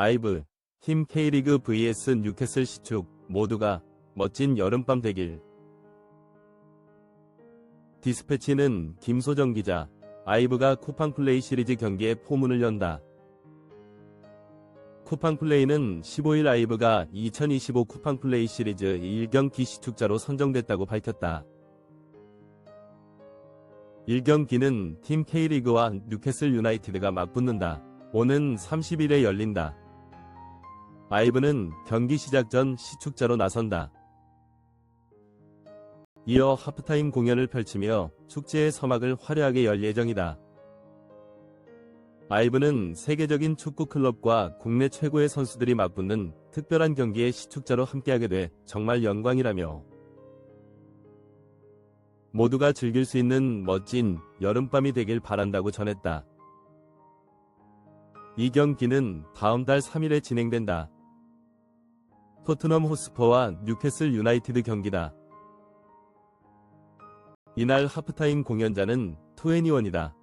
아이브, 팀 K리그 vs 뉴캐슬 시축 모두가 멋진 여름밤 되길. 디스패치는 김소정 기자, 아이브가 쿠팡 플레이 시리즈 경기에 포문을 연다. 쿠팡 플레이는 15일 아이브가 2025 쿠팡 플레이 시리즈 1경기 시축자로 선정됐다고 밝혔다. 1경기는 팀 K리그와 뉴캐슬 유나이티드가 맞붙는다. 오는 30일에 열린다. 아이브는 경기 시작 전 시축자로 나선다. 이어 하프타임 공연을 펼치며 축제의 서막을 화려하게 열 예정이다. 아이브는 세계적인 축구 클럽과 국내 최고의 선수들이 맞붙는 특별한 경기의 시축자로 함께하게 돼 정말 영광이라며 모두가 즐길 수 있는 멋진 여름밤이 되길 바란다고 전했다. 이 경기는 다음 달 3일에 진행된다. 토트넘 호스퍼와 뉴캐슬 유나이티드 경기다. 이날 하프타임 공연자는 2애니원이다.